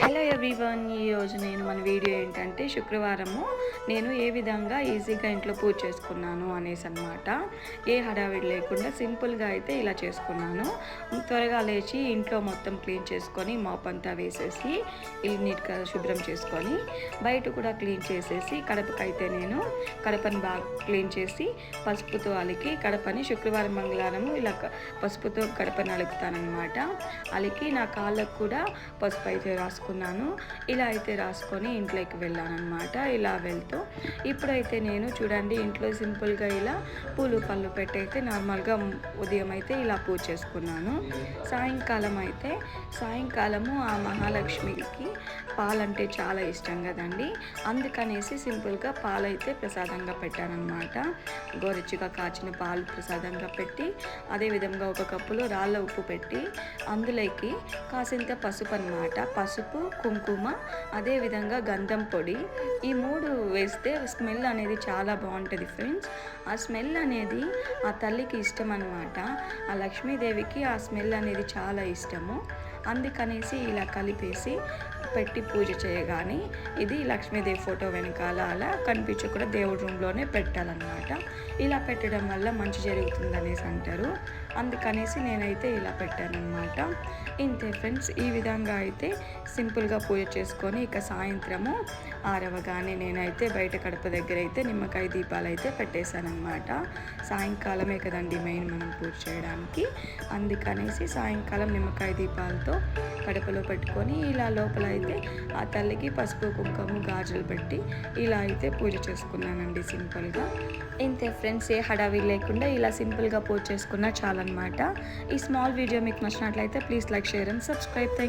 Hello everyone ఈరోజు నేను మన వీడియో ఏంటంటే శుక్రవారము. నేను ఏ విధంగా ఈజీగా ఇంట్లో పూజ చేసుకున్నాను అనేసి అనమాట ఏ హడావిడి లేకుండా సింపుల్గా అయితే ఇలా చేసుకున్నాను. త్వరగా లేచి ఇంట్లో మొత్తం క్లీన్ చేసుకొని మాప్ అంతా వేసేసి ఇల్లు నీట్గా శుభ్రం చేసుకొని బయట కూడా క్లీన్ చేసేసి కడపకైతే నేను కడపని బాగా క్లీన్ చేసి పసుపుతో అలికి కడపని శుక్రవారం మంగళవారము ఇలా పసుపుతో కడపని అలుకుతానమాట అలికి నా కాళ్ళకు కూడా పసుపు అయితే రాసుకున్నాను ఇలా అయితే రాసుకొని ఇంట్లోకి వెళ్ళానమాట ఇలా వెళ్తూ ఇప్పుడైతే నేను చూడండి ఇంట్లో సింపుల్గా ఇలా పూలు పళ్ళు పెట్టయితే నార్మల్గా ఉదయం అయితే ఇలా పూజ చేసుకున్నాను. సాయంకాలం అయితే సాయంకాలము ఆ మహాలక్ష్మికి పాలంటే చాలా ఇష్టం కదండి. అందుకనేసి సింపుల్గా పాలైతే ప్రసాదంగా పెట్టానమాట గోరెచ్చుగా కాచిన పాలు ప్రసాదంగా పెట్టి అదేవిధంగా ఒక కప్పులో రాళ్ళ ఉప్పు పెట్టి అందులోకి కాసింత పసుపు అన్నమాట పసుపు కుంకుమ అదేవిధంగా గంధం పొడి. ఈ మూడు వేస్తే స్మెల్ అనేది చాలా బాగుంటుంది ఫ్రెండ్స్. ఆ స్మెల్ అనేది ఆ తల్లికి ఇష్టం అనమాట ఆ లక్ష్మీదేవికి ఆ స్మెల్ అనేది చాలా ఇష్టము. అందుకనేసి ఇలా కలిపేసి పెట్టి పూజ చేయగానే ఇది లక్ష్మీదేవి ఫోటో వెనకాల అలా కనిపించకుండా దేవుడి రూమ్లోనే పెట్టాలన్నమాట. ఇలా పెట్టడం వల్ల మంచి జరుగుతుంది అనేసి అంటారు. అందుకనేసి నేనైతే ఇలా పెట్టానన్నమాట. ఇంతే ఫ్రెండ్స్ ఈ విధంగా అయితే సింపుల్గా పూజ చేసుకొని ఇక సాయంత్రము ఆరవగానే నేనైతే బయట కడప దగ్గర అయితే నిమ్మకాయ దీపాలు అయితే పెట్టేశానమాట సాయంకాలమే కదండి మెయిన్ మనం పూజ చేయడానికి. అందుకనేసి సాయంకాలం నిమ్మకాయ దీపాలతో కడపలో పెట్టుకొని ఇలా లోపల అయితే ఆ తల్లికి పసుపు కుంకుమ గాజులు పెట్టి ఇలా అయితే పూజ చేసుకున్నానండి సింపుల్గా. ఇంతే ఫ్రెండ్స్ ఏ హడావి లేకుండా ఇలా సింపుల్గా పూజ చేసుకున్నా చాలన్నమాట. ఈ స్మాల్ వీడియో మీకు నచ్చినట్లయితే please like share and subscribe. Thank